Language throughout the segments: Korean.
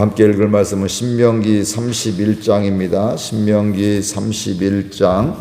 함께 읽을 말씀은 신명기 31장입니다. 신명기 31장.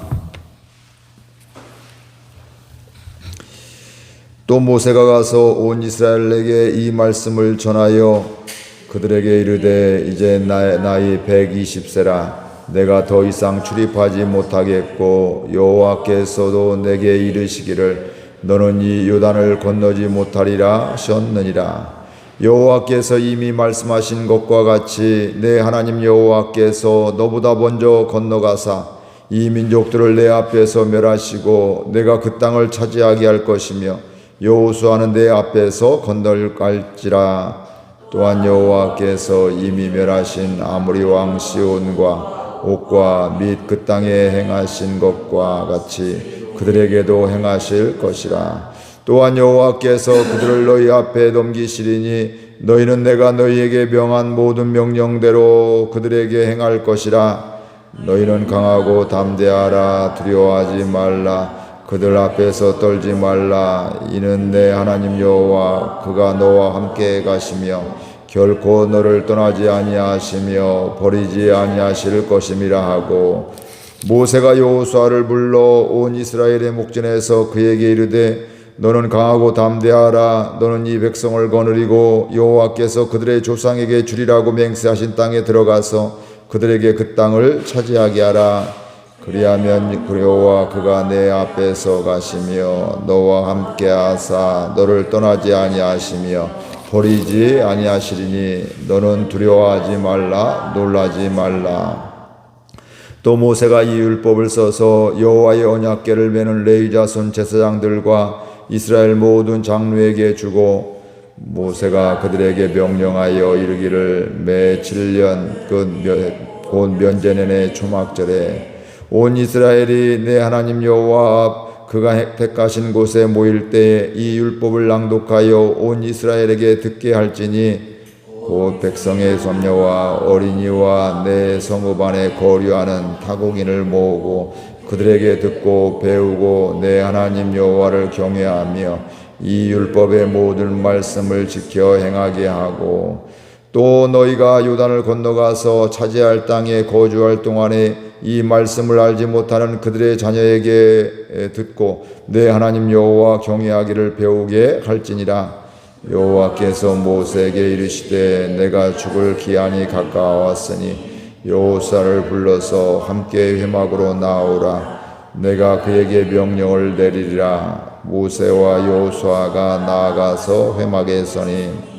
또 모세가 가서 온 이스라엘에게 이 말씀을 전하여 그들에게 이르되 이제 나, 나이 120세라 내가 더 이상 출입하지 못하겠고 여호와께서도 내게 이르시기를 너는 이 요단을 건너지 못하리라 하셨느니라 여호와께서 이미 말씀하신 것과 같이 내 하나님 여호와께서 너보다 먼저 건너가사 이 민족들을 내 앞에서 멸하시고 내가 그 땅을 차지하게 할 것이며 여호수아는 내 앞에서 건널갈지라. 또한 여호와께서 이미 멸하신 아무리 왕 시온과 옥과 및 그 땅에 행하신 것과 같이 그들에게도 행하실 것이라 또한 여호와께서 그들을 너희 앞에 넘기시리니 너희는 내가 너희에게 명한 모든 명령대로 그들에게 행할 것이라. 너희는 강하고 담대하라. 두려워하지 말라. 그들 앞에서 떨지 말라. 이는 내 하나님 여호와 그가 너와 함께 가시며 결코 너를 떠나지 아니하시며 버리지 아니하실 것임이라 하고 모세가 여호수아를 불러 온 이스라엘의 목전에서 그에게 이르되 너는 강하고 담대하라. 너는 이 백성을 거느리고 여호와께서 그들의 조상에게 주리라고 맹세하신 땅에 들어가서 그들에게 그 땅을 차지하게 하라. 그리하면 여호와 그가 내 앞에서 가시며 너와 함께 하사 너를 떠나지 아니하시며 버리지 아니하시리니 너는 두려워하지 말라 놀라지 말라. 또 모세가 이 율법을 써서 여호와의 언약궤를 메는 레위 자손 제사장들과 이스라엘 모든 장로에게 주고 모세가 그들에게 명령하여 이르기를 매 7년 그곧 면제년의 초막절에 온 이스라엘이 내 하나님 여호와 앞 그가 택하신 곳에 모일 때이 율법을 낭독하여 온 이스라엘에게 듣게 할지니 곧 백성의 손녀와 어린이와 내 성읍 안에 거류하는 타국인을 모으고 그들에게 듣고 배우고 내 하나님 여호와를 경외하며 이 율법의 모든 말씀을 지켜 행하게 하고 또 너희가 요단을 건너가서 차지할 땅에 거주할 동안에 이 말씀을 알지 못하는 그들의 자녀에게 듣고 내 하나님 여호와 경외하기를 배우게 할지니라. 여호와께서 모세에게 이르시되 내가 죽을 기한이 가까웠으니 여호사를 불러서 함께 회막으로 나오라 내가 그에게 명령을 내리리라 모세와 여호수아가 나아가서 회막에 서니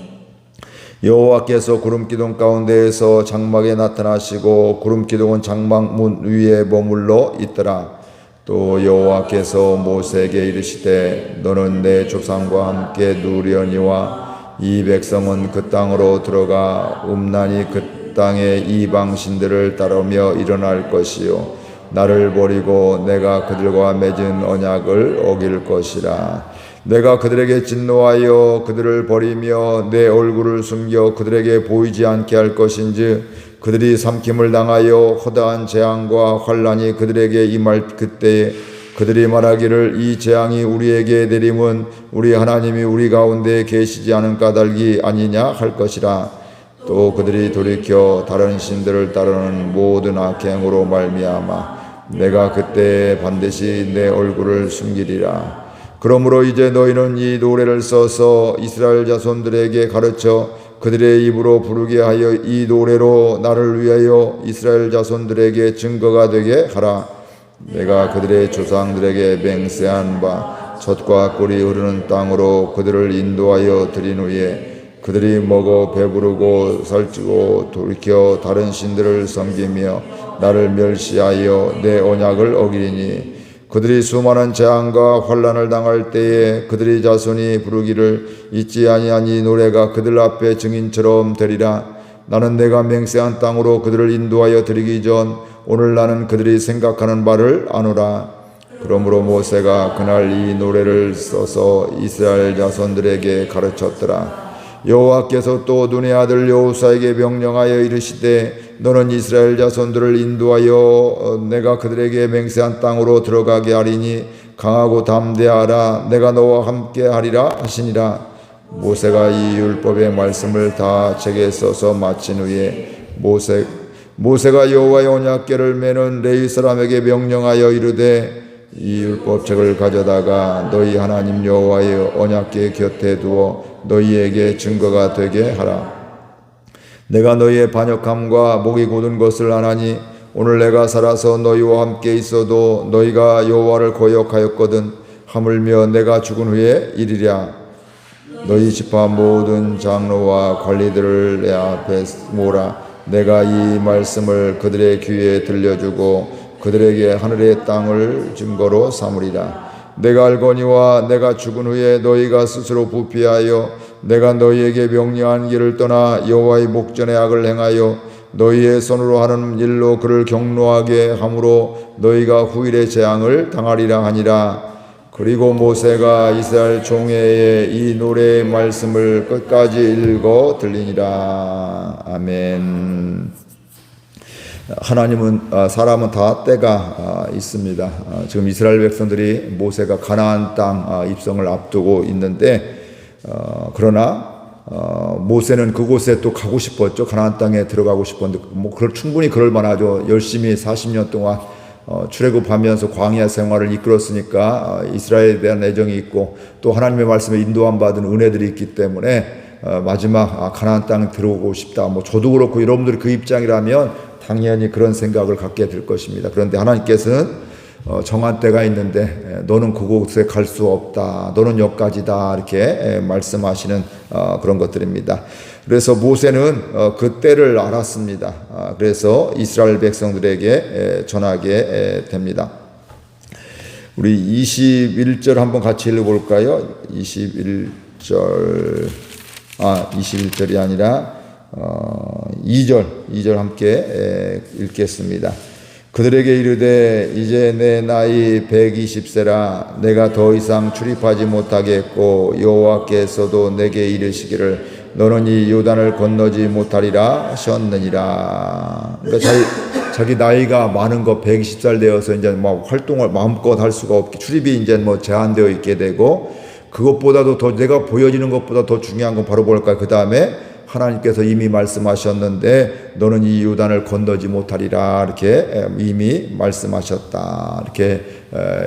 여호와께서 구름 기둥 가운데에서 장막에 나타나시고 구름 기둥은 장막 문 위에 머물러 있더라. 또 여호와께서 모세에게 이르시되 너는 내 조상과 함께 누려니와 이 백성은 그 땅으로 들어가 음란히 그 땅의 이방 신들을 따르며 일어날 것이요 나를 버리고 내가 그들과 맺은 언약을 어길 것이라. 내가 그들에게 진노하여 그들을 버리며 내 얼굴을 숨겨 그들에게 보이지 않게 할 것인지 그들이 삼킴을 당하여 허다한 재앙과 환란이 그들에게 임할 그때에 그들이 말하기를 이 재앙이 우리에게 내림은 우리 하나님이 우리 가운데 계시지 않은 까닭이 아니냐 할 것이라 또 그들이 돌이켜 다른 신들을 따르는 모든 악행으로 말미암아 내가 그때 반드시 내 얼굴을 숨기리라 그러므로 이제 너희는 이 노래를 써서 이스라엘 자손들에게 가르쳐 그들의 입으로 부르게 하여 이 노래로 나를 위하여 이스라엘 자손들에게 증거가 되게 하라. 내가 그들의 조상들에게 맹세한 바 젖과 꿀이 흐르는 땅으로 그들을 인도하여 드린 후에 그들이 먹어 배부르고 살찌고 돌이켜 다른 신들을 섬기며 나를 멸시하여 내 언약을 어기리니 그들이 수많은 재앙과 환란을 당할 때에 그들의 자손이 부르기를 잊지 아니한 이 노래가 그들 앞에 증인처럼 되리라. 나는 내가 맹세한 땅으로 그들을 인도하여 드리기 전 오늘 나는 그들이 생각하는 바를 아노라. 그러므로 모세가 그날 이 노래를 써서 이스라엘 자손들에게 가르쳤더라. 여호와께서 또 눈의 아들 여호사에게 명령하여 이르시되 너는 이스라엘 자손들을 인도하여 내가 그들에게 맹세한 땅으로 들어가게 하리니 강하고 담대하라. 내가 너와 함께 하리라 하시니라. 모세가 이 율법의 말씀을 다 책에 써서 마친 후에 모세 모세가 여호와의 언약궤를 매는 레위 사람에게 명령하여 이르되 이 율법책을 가져다가 너희 하나님 여호와의 언약궤 곁에 두어 너희에게 증거가 되게 하라. 내가 너희의 반역함과 목이 곧은 것을 아나니 오늘 내가 살아서 너희와 함께 있어도 너희가 여호와를 거역하였거든 하물며 내가 죽은 후에 이리랴 너희 집안 모든 장로와 관리들을 내 앞에 모라 내가 이 말씀을 그들의 귀에 들려주고 그들에게 하늘의 땅을 증거로 삼으리라. 내가 알거니와 내가 죽은 후에 너희가 스스로 부피하여 내가 너희에게 명령한 길을 떠나 여호와의 목전에 악을 행하여 너희의 손으로 하는 일로 그를 경노하게 함으로 너희가 후일의 재앙을 당하리라 하니라. 그리고 모세가 이스라엘 종회에 이 노래의 말씀을 끝까지 읽어 들리니라. 아멘. 하나님은 아, 사람은 다 때가 아, 있습니다. 아, 지금 이스라엘 백성들이 모세가 가나안 땅 아, 입성을 앞두고 있는데 어, 그러나 어, 모세는 그곳에 또 가고 싶었죠. 가나안 땅에 들어가고 싶었는데 뭐 그럴 충분히 그럴 만하죠. 열심히 40년 동안 어, 출애굽하면서 광야 생활을 이끌었으니까 어, 이스라엘에 대한 애정이 있고 또 하나님의 말씀에 인도함 받은 은혜들이 있기 때문에 어, 마지막 아, 가나안 땅 들어오고 싶다. 뭐 저도 그렇고 여러분들이 그 입장이라면 당연히 그런 생각을 갖게 될 것입니다. 그런데 하나님께서는 어, 정한 때가 있는데 에, 너는 그곳에 갈 수 없다. 너는 여기까지다. 이렇게 에, 말씀하시는 어, 그런 것들입니다. 그래서 모세는 어, 그 때를 알았습니다. 아, 그래서 이스라엘 백성들에게 에, 전하게 에, 됩니다. 우리 21절 한번 같이 읽어볼까요? 21절, 아, 21절이 아니라, 어, 2절, 2절 함께 에, 읽겠습니다. 그들에게 이르되 이제 내 나이 120세라 내가 더 이상 출입하지 못하겠고 여호와께서도 내게 이르시기를 너는 이 요단을 건너지 못하리라 하셨느니라. 그러니까 자기, 자기 나이가 많은 거 120살 되어서 이제 뭐 활동을 마음껏 할 수가 없게 출입이 이제 뭐 제한되어 있게 되고 그것보다도 더 내가 보여지는 것보다 더 중요한 건 바로 뭘까요? 그 다음에 하나님께서 이미 말씀하셨는데 너는 이 요단을 건너지 못하리라 이렇게 이미 말씀하셨다 이렇게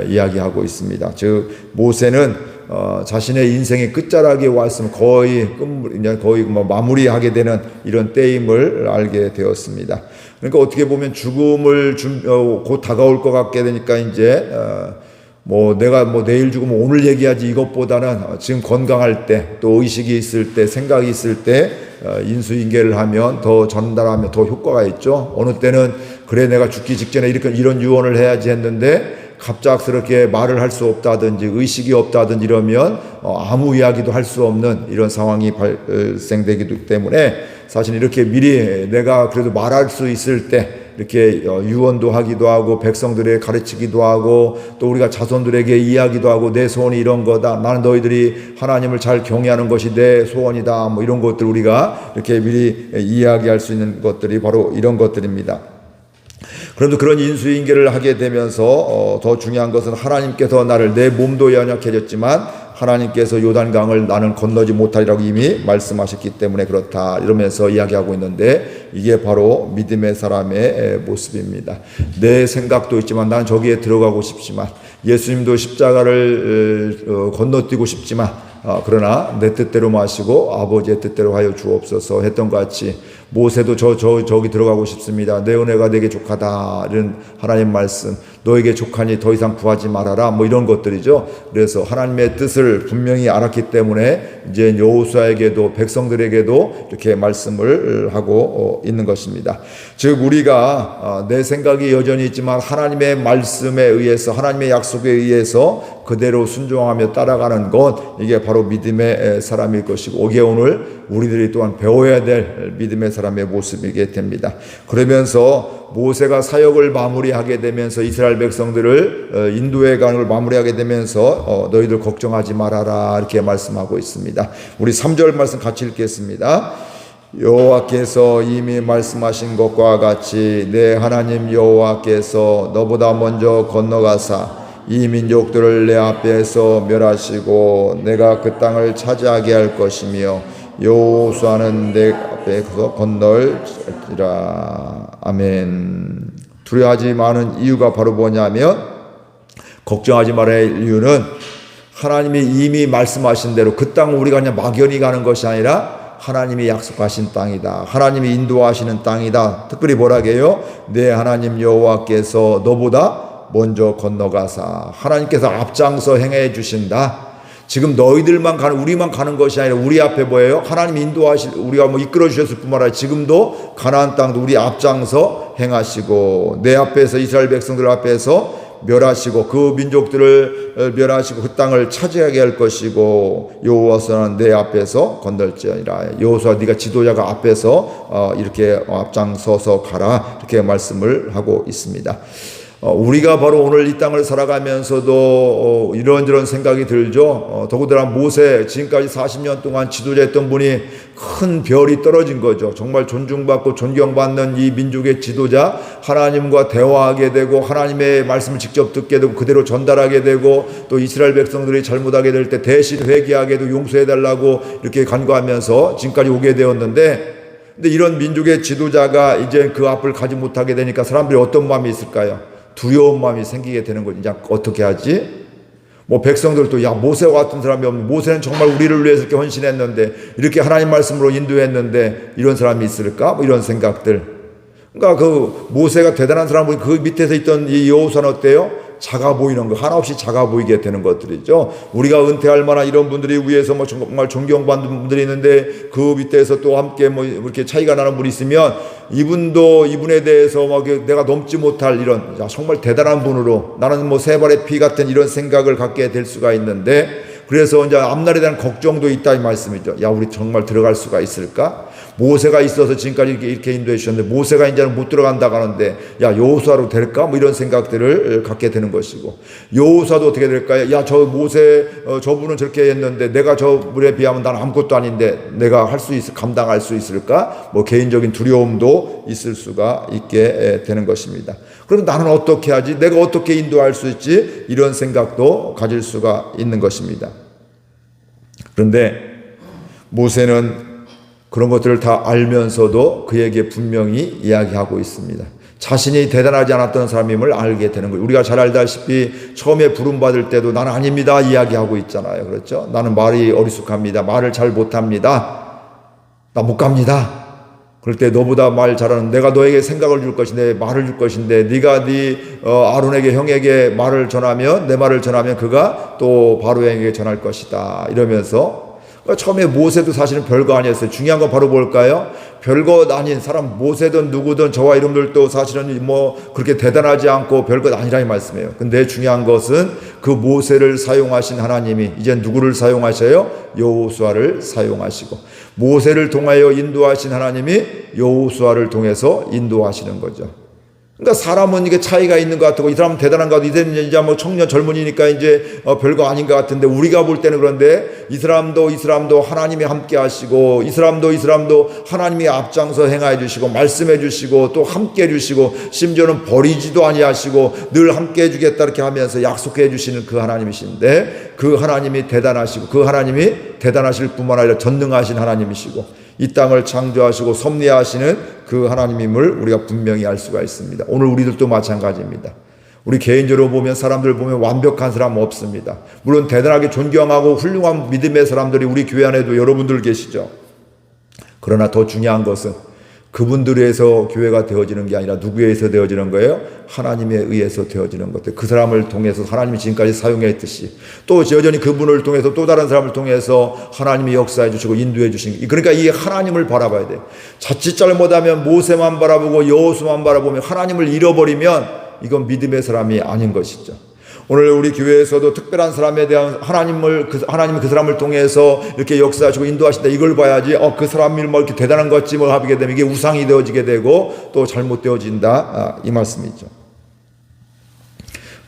이야기하고 있습니다. 즉 모세는 어, 자신의 인생의 끝자락에 왔으면 거의 끝 거의 뭐 마무리하게 되는 이런 때임을 알게 되었습니다. 그러니까 어떻게 보면 죽음을 준, 어, 곧 다가올 것 같게 되니까 이제 어, 뭐 내가 뭐 내일 죽으면 오늘 얘기하지 이것보다는 지금 건강할 때 또 의식이 있을 때 생각이 있을 때 어, 인수인계를 하면 더 전달하면 더 효과가 있죠. 어느 때는 그래 내가 죽기 직전에 이렇게 이런 유언을 해야지 했는데 갑작스럽게 말을 할 수 없다든지 의식이 없다든지 이러면 어, 아무 이야기도 할 수 없는 이런 상황이 발생되기 때문에 사실 이렇게 미리 내가 그래도 말할 수 있을 때 이렇게 어, 유언도 하기도 하고 백성들에게 가르치기도 하고 또 우리가 자손들에게 이야기도 하고 내 소원이 이런 거다. 나는 너희들이 하나님을 잘 경외하는 것이 내 소원이다. 뭐 이런 것들 우리가 이렇게 미리 이야기할 수 있는 것들이 바로 이런 것들입니다. 그런데 그런 인수인계를 하게 되면서 어, 더 중요한 것은 하나님께서 나를 내 몸도 연약해졌지만 하나님께서 요단강을 나는 건너지 못하리라고 이미 말씀하셨기 때문에 그렇다 이러면서 이야기하고 있는데 이게 바로 믿음의 사람의 모습입니다. 내 생각도 있지만 난 저기에 들어가고 싶지만 예수님도 십자가를 어, 건너뛰고 싶지만 어, 그러나 내 뜻대로 마시고 아버지의 뜻대로 하여 주옵소서 했던 것 같이 모세도 저, 저, 저기 들어가고 싶습니다. 내 은혜가 내게 족하다. 이런 하나님 말씀. 너에게 족하니 더 이상 구하지 말아라. 뭐 이런 것들이죠. 그래서 하나님의 뜻을 분명히 알았기 때문에 이제 여호수아에게도 백성들에게도 이렇게 말씀을 하고 어, 있는 것입니다. 즉 우리가 어, 내 생각이 여전히 있지만 하나님의 말씀에 의해서 하나님의 약속에 의해서 그대로 순종하며 따라가는 것 이게 바로 믿음의 사람일 것이고 이게 오늘 우리들이 또한 배워야 될 믿음의 사람의 모습이게 됩니다. 그러면서 모세가 사역을 마무리하게 되면서 이스라엘 백성들을 인도해 가는 걸 마무리하게 되면서 어, 너희들 걱정하지 말아라 이렇게 말씀하고 있습니다. 우리 3절 말씀 같이 읽겠습니다. 여호와께서 이미 말씀하신 것과 같이 내 하나님 여호와께서 너보다 먼저 건너가사 이 민족들을 내 앞에서 멸하시고 내가 그 땅을 차지하게 할 것이며 여호수아는 내 앞에 서 건널지라 아멘. 두려워하지 마는 이유가 바로 뭐냐면 걱정하지 말아야 할 이유는 하나님이 이미 말씀하신 대로 그 땅을 우리가 그냥 막연히 가는 것이 아니라 하나님이 약속하신 땅이다. 하나님이 인도하시는 땅이다. 특별히 뭐라게요? 내 하나님 여호와께서 너보다 먼저 건너가사 하나님께서 앞장서 행해 주신다. 지금 너희들만 가는 우리만 가는 것이 아니라 우리 앞에 뭐예요? 하나님 인도하실 우리가 뭐 이끌어 주셨을 뿐만 아니라 지금도 가나안 땅도 우리 앞장서 행하시고 내 앞에서 이스라엘 백성들 앞에서 멸하시고 그 민족들을 멸하시고 그 땅을 차지하게 할 것이고 여호와서는 내 앞에서 건널지어니라 여호수아 네가 지도자가 앞에서 어, 이렇게 앞장서서 가라 이렇게 말씀을 하고 있습니다. 어, 우리가 바로 오늘 이 땅을 살아가면서도 어, 이런저런 생각이 들죠. 어, 더구나 모세 지금까지 40년 동안 지도자했던 분이 큰 별이 떨어진 거죠. 정말 존중받고 존경받는 이 민족의 지도자 하나님과 대화하게 되고 하나님의 말씀을 직접 듣게 되고 그대로 전달하게 되고 또 이스라엘 백성들이 잘못하게 될 때 대신 회개하게도 용서해 달라고 이렇게 간구하면서 지금까지 오게 되었는데 근데 이런 민족의 지도자가 이제 그 앞을 가지 못하게 되니까 사람들이 어떤 마음이 있을까요? 두려운 마음이 생기게 되는 거지. 이제 어떻게 하지? 뭐 백성들도 야 모세와 같은 사람이 없는 모세는 정말 우리를 위해서 이렇게 헌신했는데 이렇게 하나님 말씀으로 인도했는데 이런 사람이 있을까? 뭐 이런 생각들. 그러니까 그 모세가 대단한 사람이 그 밑에서 있던 이 여호수아는 어때요? 작아 보이는 거 하나 없이 작아 보이게 되는 것들이죠. 우리가 은퇴할 만한 이런 분들이 위에서 뭐 정말 존경받는 분들이 있는데 그 밑에서 또 함께 뭐 이렇게 차이가 나는 분이 있으면 이분도 이분에 대해서 막 내가 넘지 못할 이런 야, 정말 대단한 분으로 나는 뭐 세 발의 피 같은 이런 생각을 갖게 될 수가 있는데 그래서 이제 앞날에 대한 걱정도 있다 이 말씀이죠. 야 우리 정말 들어갈 수가 있을까? 모세가 있어서 지금까지 이렇게, 이렇게 인도해 주셨는데 모세가 이제는 못 들어간다고 하는데 야 여호수아로 될까? 뭐 이런 생각들을 갖게 되는 것이고 여호수아도 어떻게 될까요? 야 저 모세 어, 저분은 저렇게 했는데 내가 저 물에 비하면 난 아무것도 아닌데 내가 할 수 있을 감당할 수 있을까? 뭐 개인적인 두려움도 있을 수가 있게 되는 것입니다. 그럼 나는 어떻게 하지? 내가 어떻게 인도할 수 있지? 이런 생각도 가질 수가 있는 것입니다. 그런데 모세는 그런 것들을 다 알면서도 그에게 분명히 이야기하고 있습니다. 자신이 대단하지 않았던 사람임을 알게 되는 거예요. 우리가 잘 알다시피 처음에 부름받을 때도 나는 아닙니다 이야기하고 있잖아요. 그렇죠? 나는 말이 어리숙합니다. 말을 잘 못합니다. 나 못 갑니다. 그럴 때 너보다 말 잘하는 내가 너에게 생각을 줄 것인데 말을 줄 것인데 네가 네 어, 아론에게 형에게 말을 전하면 내 말을 전하면 그가 또 바로에게 전할 것이다 이러면서 처음에 모세도 사실은 별거 아니었어요. 중요한 건 바로 뭘까요? 별것 아닌 사람 모세든 누구든 저와 이름들도 사실은 뭐 그렇게 대단하지 않고 별것 아니라 이 말씀이에요. 근데 중요한 것은 그 모세를 사용하신 하나님이 이제 누구를 사용하셔요? 여호수아를 사용하시고 모세를 통하여 인도하신 하나님이 여호수아를 통해서 인도하시는 거죠. 그러니까 사람은 이게 차이가 있는 것 같고 이 사람은 대단한 것 같고 이 사람은 이제 뭐 청년 젊은이니까 이제 어 별거 아닌 것 같은데 우리가 볼 때는 그런데 이 사람도 이 사람도 하나님이 함께 하시고 이 사람도 이 사람도 하나님이 앞장서 행하여 주시고 말씀해 주시고 또 함께 해 주시고 심지어는 버리지도 아니하시고 늘 함께 해 주겠다 이렇게 하면서 약속해 주시는 그 하나님이신데 그 하나님이 대단하시고 그 하나님이 대단하실 뿐만 아니라 전능하신 하나님이시고 이 땅을 창조하시고 섭리하시는 그 하나님임을 우리가 분명히 알 수가 있습니다. 오늘 우리들도 마찬가지입니다. 우리 개인적으로 보면 사람들 보면 완벽한 사람 없습니다. 물론 대단하게 존경하고 훌륭한 믿음의 사람들이 우리 교회 안에도 여러분들 계시죠. 그러나 더 중요한 것은 그분들에 의해서 교회가 되어지는 게 아니라 누구에 의해서 되어지는 거예요? 하나님에 의해서 되어지는 것들. 그 사람을 통해서 하나님이 지금까지 사용했듯이 또 여전히 그분을 통해서 또 다른 사람을 통해서 하나님이 역사해 주시고 인도해 주신 그러니까 이 하나님을 바라봐야 돼요. 자칫 잘못하면 모세만 바라보고 여호수만 바라보면 하나님을 잃어버리면 이건 믿음의 사람이 아닌 것이죠. 오늘 우리 교회에서도 특별한 사람에 대한 하나님을 그 하나님이 그 사람을 통해서 이렇게 역사하시고 인도하신다 이걸 봐야지 어 그 사람이 뭐 이렇게 대단한 것지 뭐 하게 되면 이게 우상이 되어지게 되고 또 잘못되어진다 아, 이 말씀이죠.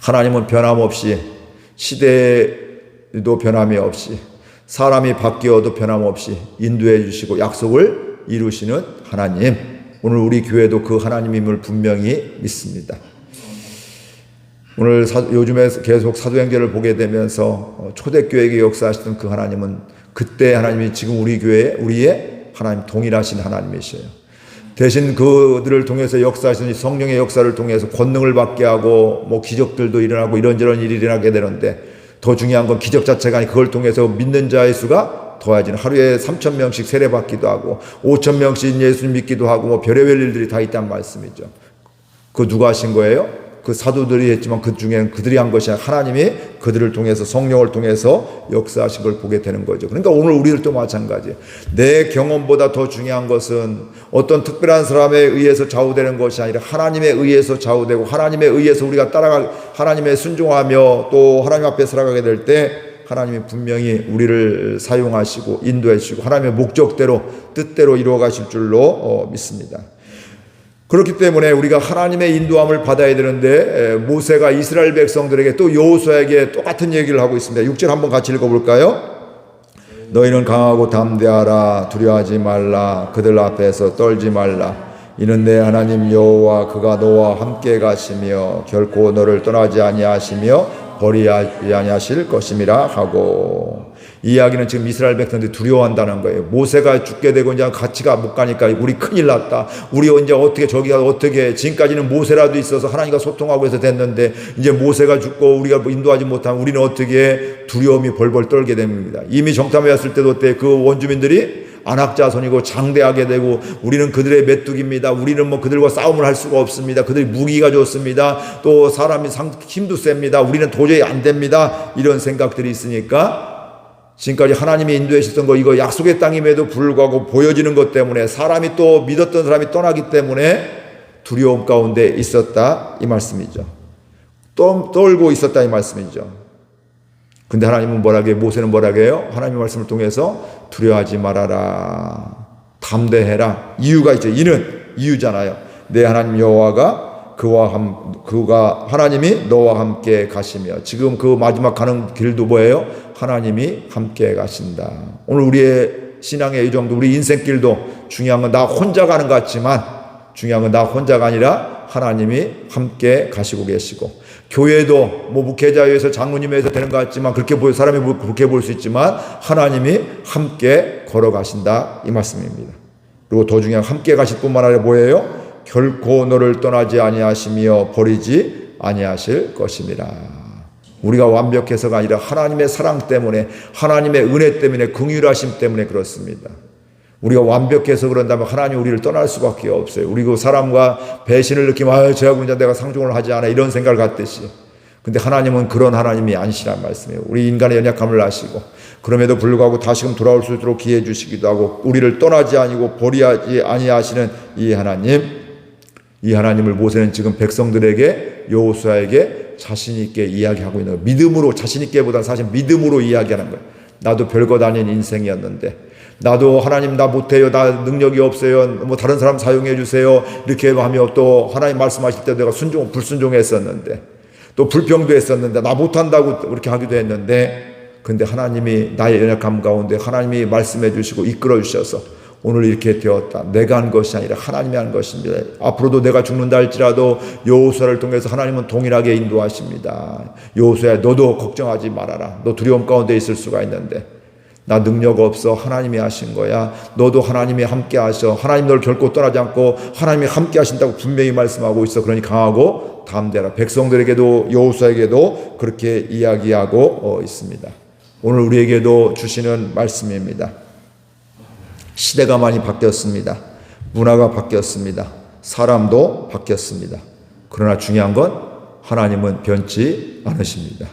하나님은 변함없이 시대도 변함이 없이 사람이 바뀌어도 변함없이 인도해 주시고 약속을 이루시는 하나님 오늘 우리 교회도 그 하나님임을 분명히 믿습니다. 오늘 사- 요즘에 계속 사도행전을 보게 되면서 어, 초대교회에 역사하시던 그 하나님은 그때 하나님이 지금 우리 교회 우리의 하나님 동일하신 하나님이셔요. 대신 그들을 통해서 역사하시는 이 성령의 역사를 통해서 권능을 받게 하고 뭐 기적들도 일어나고 이런저런 일이 일어나게 되는데 더 중요한 건 기적 자체가 아니 그걸 통해서 믿는 자의 수가 더해지는 하루에 3천 명씩 세례 받기도 하고 5천 명씩 예수님 믿기도 하고 뭐 별의별 일들이 다 있단 말씀이죠. 그 누가 하신 거예요? 그 사도들이 했지만 그 중에는 그들이 한 것이 아니라 하나님이 그들을 통해서 성령을 통해서 역사하신 걸 보게 되는 거죠. 그러니까 오늘 우리들도 마찬가지예요. 내 경험보다 더 중요한 것은 어떤 특별한 사람에 의해서 좌우되는 것이 아니라 하나님에 의해서 좌우되고 하나님에 의해서 우리가 따라가 하나님의 순종하며 또 하나님 앞에 살아가게 될 때 하나님이 분명히 우리를 사용하시고 인도해 주시고 하나님의 목적대로 뜻대로 이루어 가실 줄로 어, 믿습니다. 그렇기 때문에 우리가 하나님의 인도함을 받아야 되는데 에, 모세가 이스라엘 백성들에게 또 여호수아에게 똑같은 얘기를 하고 있습니다. 6절 한번 같이 읽어 볼까요? 너희는 강하고 담대하라 두려워하지 말라 그들 앞에서 떨지 말라 이는 내 하나님 여호와 그가 너와 함께 가시며 결코 너를 떠나지 아니하시며 버리지 아니하실 것임이라 하고 이 이야기는 지금 이스라엘 백성들이 두려워한다는 거예요. 모세가 죽게 되고 이제 같이가 못 가니까 우리 큰일 났다. 우리 이제 어떻게 저기 가 어떻게 지금까지는 모세라도 있어서 하나님과 소통하고 해서 됐는데 이제 모세가 죽고 우리가 인도하지 못하면 우리는 어떻게 두려움이 벌벌 떨게 됩니다. 이미 정탐에 왔을 때도 때 그 원주민들이 안악자손이고 장대하게 되고 우리는 그들의 메뚜기입니다. 우리는 뭐 그들과 싸움을 할 수가 없습니다. 그들이 무기가 좋습니다. 또 사람이 상, 힘도 셉니다. 우리는 도저히 안 됩니다. 이런 생각들이 있으니까 지금까지 하나님이 인도해 주셨던 거 이거 약속의 땅임에도 불구하고 보여지는 것 때문에 사람이 또 믿었던 사람이 떠나기 때문에 두려움 가운데 있었다 이 말씀이죠. 또 떨고 있었다 이 말씀이죠. 근데 하나님은 뭐라게 모세는 뭐라게 해요? 하나님의 말씀을 통해서 두려워하지 말아라. 담대해라. 이유가 있죠. 이는 이유잖아요. 내 하나님 여호와가 그와 함 그가 하나님이 너와 함께 가시며 지금 그 마지막 가는 길도 뭐예요? 하나님이 함께 가신다. 오늘 우리의 신앙의 이 정도 우리 인생길도 중요한 건 나 혼자 가는 것 같지만 중요한 건 나 혼자가 아니라 하나님이 함께 가시고 계시고 교회도 뭐 목회자에서 장로님에서 되는 것 같지만 그렇게 보 사람이 뭐 그렇게 볼 수 있지만 하나님이 함께 걸어가신다 이 말씀입니다. 그리고 더 중요한 함께 가실 뿐만 아니라 뭐예요? 결코 너를 떠나지 아니하시며 버리지 아니하실 것입니다. 우리가 완벽해서가 아니라 하나님의 사랑 때문에 하나님의 은혜 때문에 긍휼하심 때문에 그렇습니다. 우리가 완벽해서 그런다면 하나님 우리를 떠날 수밖에 없어요. 우리 그 사람과 배신을 느끼면 아, 제가 그냥 내가 상종을 하지 않아 이런 생각을 갖듯이. 근데 하나님은 그런 하나님이 아니시란 말씀이에요. 우리 인간의 연약함을 아시고 그럼에도 불구하고 다시금 돌아올 수 있도록 기회 주시기도 하고 우리를 떠나지 아니고 버리지 아니하시는 이 하나님 이 하나님을 모세는 지금 백성들에게 여호수아에게 자신 있게 이야기하고 있는 거예요. 믿음으로 자신 있게보다 사실 믿음으로 이야기하는 거예요. 나도 별것 아닌 인생이었는데 나도 하나님 나 못해요. 나 능력이 없어요. 뭐 다른 사람 사용해 주세요. 이렇게 하며 또 하나님 말씀하실 때 내가 순종 불순종했었는데 또 불평도 했었는데 나 못한다고 그렇게 하기도 했는데 근데 하나님이 나의 연약함 가운데 하나님이 말씀해 주시고 이끌어 주셔서 오늘 이렇게 되었다. 내가 한 것이 아니라 하나님이 한 것입니다. 앞으로도 내가 죽는다 할지라도 여호수아를 통해서 하나님은 동일하게 인도하십니다. 여호수아 너도 걱정하지 말아라. 너 두려움 가운데 있을 수가 있는데 나 능력 없어 하나님이 하신 거야. 너도 하나님이 함께 하셔. 하나님 널 결코 떠나지 않고 하나님이 함께 하신다고 분명히 말씀하고 있어. 그러니 강하고 담대라. 백성들에게도 여호수아에게도 그렇게 이야기하고 어, 있습니다. 오늘 우리에게도 주시는 말씀입니다. 시대가 많이 바뀌었습니다. 문화가 바뀌었습니다. 사람도 바뀌었습니다. 그러나 중요한 건 하나님은 변치 않으십니다.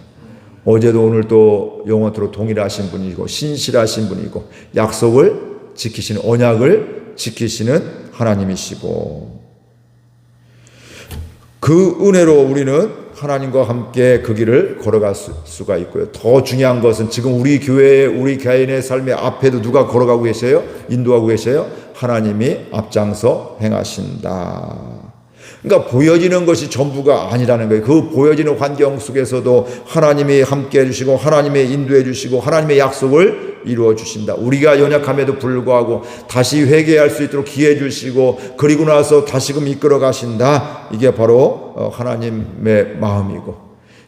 어제도 오늘도 영원토록 동일하신 분이고 신실하신 분이고 약속을 지키시는 언약을 지키시는 하나님이시고 그 은혜로 우리는 하나님과 함께 그 길을 걸어갈 수, 가 있고요. 더 중요한 것은 지금 우리 교회의 우리 개인의 삶의 앞에도 누가 걸어가고 계세요? 인도하고 계세요? 하나님이 앞장서 행하신다. 그러니까 보여지는 것이 전부가 아니라는 거예요. 그 보여지는 환경 속에서도 하나님이 함께 해주시고 하나님이 인도해 주시고 하나님의 약속을 이루어 주신다. 우리가 연약함에도 불구하고 다시 회개할 수 있도록 기회 주시고 그리고 나서 다시금 이끌어 가신다. 이게 바로 하나님의 마음이고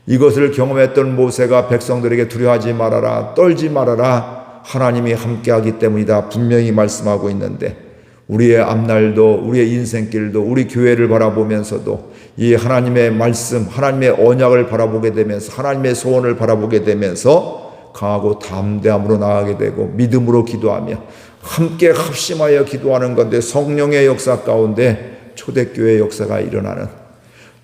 이것을 경험했던 모세가 백성들에게 두려워하지 말아라, 떨지 말아라. 하나님이 함께하기 때문이다. 분명히 말씀하고 있는데 우리의 앞날도 우리의 인생길도 우리 교회를 바라보면서도 이 하나님의 말씀, 하나님의 언약을 바라보게 되면서 하나님의 소원을 바라보게 되면서 강하고 담대함으로 나아가게 되고 믿음으로 기도하며 함께 합심하여 기도하는 건데 성령의 역사 가운데 초대교회 역사가 일어나는.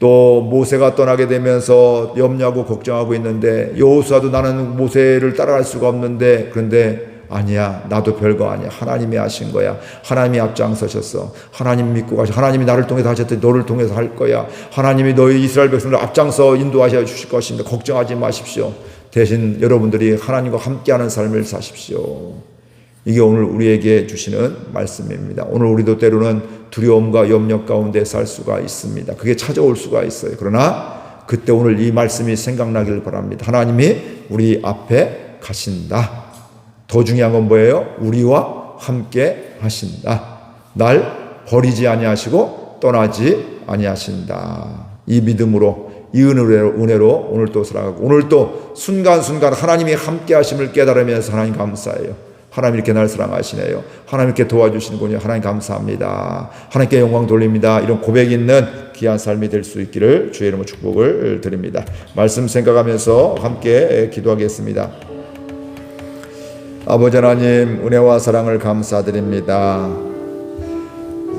또 모세가 떠나게 되면서 염려하고 걱정하고 있는데 여호수아도 나는 모세를 따라갈 수가 없는데 그런데 아니야 나도 별거 아니야 하나님이 하신 거야 하나님이 앞장서셨어 하나님 믿고 가시 하나님이 나를 통해서 하셨더니 너를 통해서 할 거야 하나님이 너희 이스라엘 백성들 앞장서 인도하셔 주실 것입니다 걱정하지 마십시오 대신 여러분들이 하나님과 함께하는 삶을 사십시오 이게 오늘 우리에게 주시는 말씀입니다. 오늘 우리도 때로는 두려움과 염려 가운데 살 수가 있습니다. 그게 찾아올 수가 있어요. 그러나 그때 오늘 이 말씀이 생각나길 바랍니다. 하나님이 우리 앞에 가신다. 더 중요한 건 뭐예요? 우리와 함께 하신다. 날 버리지 아니하시고 떠나지 아니하신다. 이 믿음으로 이 은혜로, 은혜로 오늘 또 살아가고 오늘 또 순간순간 하나님이 함께 하심을 깨달으면서 하나님 감사해요. 하나님 이렇게 날 사랑하시네요. 하나님 이렇게 도와주시는군요. 하나님 감사합니다. 하나님께 영광 돌립니다. 이런 고백 있는 귀한 삶이 될 수 있기를 주의 이름으로 축복을 드립니다. 말씀 생각하면서 함께 기도하겠습니다. 아버지 하나님 은혜와 사랑을 감사드립니다.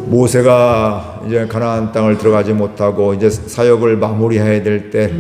모세가 이제 가나안 땅을 들어가지 못하고 이제 사역을 마무리해야 될 때